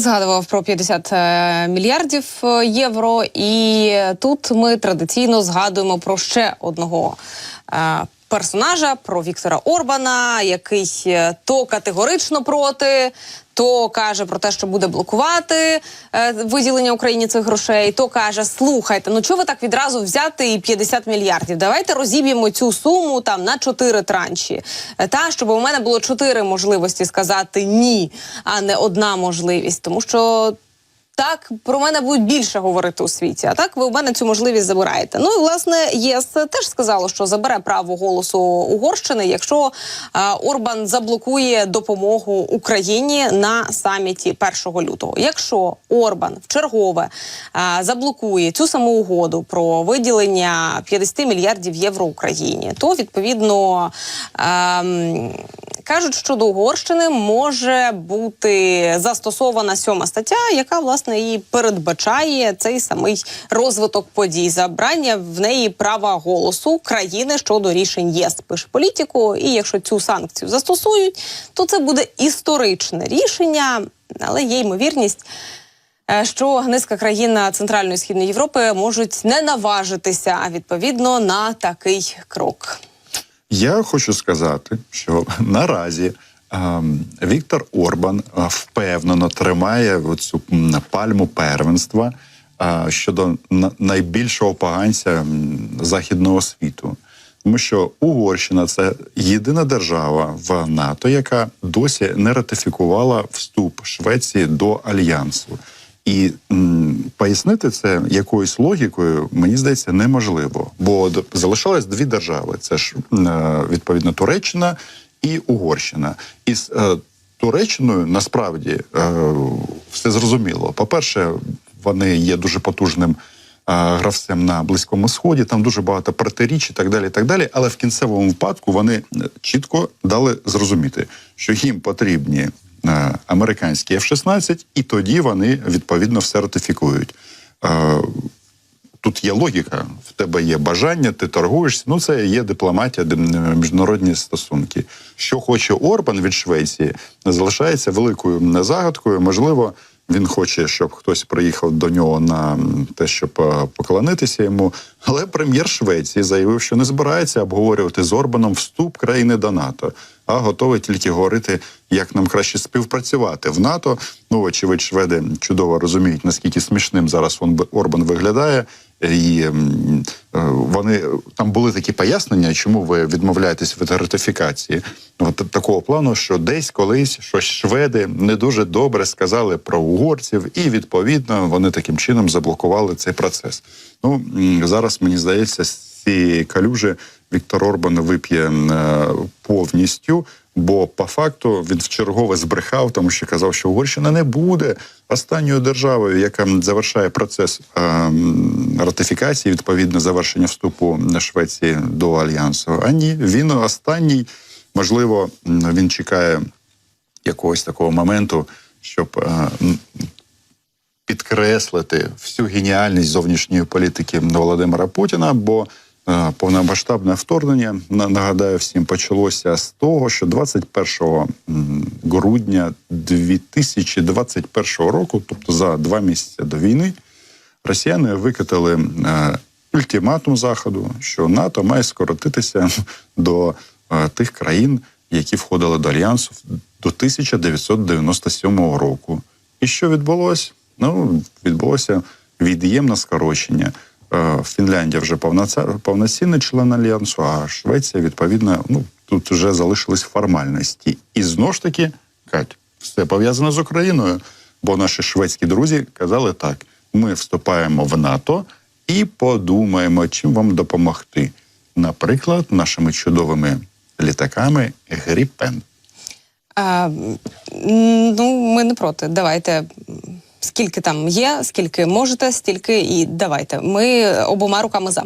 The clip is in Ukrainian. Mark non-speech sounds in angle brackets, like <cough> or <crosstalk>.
згадував про 50 е, мільярдів е, євро, і тут ми традиційно згадуємо про ще одного. е, Персонажа про Віктора Орбана, який то категорично проти, то каже про те, що буде блокувати е, виділення Україні цих грошей, то каже: слухайте, ну чого ви так відразу взяти і 50 мільярдів? Давайте розіб'ємо цю суму там на чотири транші. Е, Та щоб у мене було чотири можливості сказати ні, а не одна можливість, тому що. Так, про мене будуть більше говорити у світі. А так ви у мене цю можливість забираєте. Ну і власне ЄС теж сказало, що забере право голосу Угорщини, якщо е, Орбан заблокує допомогу Україні на саміті 1 лютого. Якщо Орбан в чергове е, заблокує цю саму угоду про виділення 50 мільярдів євро Україні, то відповідно. ем, Кажуть, що до Угорщини може бути застосована сьома стаття, яка власне і передбачає цей самий розвиток подій, забрання в неї права голосу країни щодо рішень ЄС. Пише політику. І якщо цю санкцію застосують, то це буде історичне рішення, але є ймовірність. е, Що низка країн Центральної і Східної Європи можуть не наважитися відповідно на такий крок. Я хочу сказати, що <laughs> наразі ем, Віктор Орбан е, впевнено тримає цю пальму первенства е, щодо на- найбільшого поганця західного світу. Тому що Угорщина це єдина держава в НАТО, яка досі не ратифікувала вступ Швеції до альянсу. І м, пояснити це якоюсь логікою, мені здається, неможливо. Бо залишалось дві держави: це ж е, відповідно Туреччина і Угорщина. І з е, Туреччиною насправді е, все зрозуміло. По-перше, вони є дуже потужним. е, Гравцем на близькому сході там дуже багато протиріч і так далі. і так далі. Але в кінцевому випадку вони е, чітко дали зрозуміти, що їм потрібні американські F-16, і тоді вони відповідно все ратифікують. Е, Тут є логіка, в тебе є бажання, ти торгуєшся. Ну це є дипломатія, міжнародні стосунки. Що хоче Орбан від Швеції, залишається великою загадкою. Можливо, він хоче, щоб хтось приїхав до нього на те, щоб е, поклонитися йому. Але прем'єр Швеції заявив, що не збирається обговорювати з Орбаном вступ країни до НАТО, а готовий тільки говорити, як нам краще співпрацювати в НАТО. Ну, очевидь, шведи чудово розуміють, наскільки смішним зараз Орбан виглядає. І е, вони там були такі пояснення, чому ви відмовляєтесь від ратифікації. От такого плану, що десь колись щось шведи не дуже добре сказали про угорців, і відповідно вони таким чином заблокували цей процес. Ну зараз мені здається, цієї калюжі Віктор Орбан вип'є е, повністю. Бо по факту він вчергове збрехав, тому що казав, що Угорщина не буде останньою державою, яка завершає процес е, ратифікації, відповідно завершення вступу Швеції до альянсу. А ні, він останній. Можливо, він чекає якогось такого моменту, щоб е, підкреслити всю геніальність зовнішньої політики Володимира Путіна. Бо повномасштабне вторгнення на- нагадаю всім почалося з того, що 21 м, грудня 2021 року, тобто за два місяці до війни, росіяни викатили е, ультиматум заходу, що НАТО має скоротитися <laughs> до е, тих країн, які входили до альянсу до 1997 року. І що відбулося? Ну, відбулося від'ємне скорочення. Е, Фінляндія вже повноцінний член альянсу, а Швеція, відповідно, ну тут вже залишились формальності. І знову ж таки, Кать, все пов'язано з Україною. Бо наші шведські друзі казали так: ми вступаємо в НАТО і подумаємо, чим вам допомогти. Наприклад, нашими чудовими літаками Гріпен. А, ну, ми не проти. Давайте. Скільки там є, скільки можете, стільки і давайте. Ми обома руками за.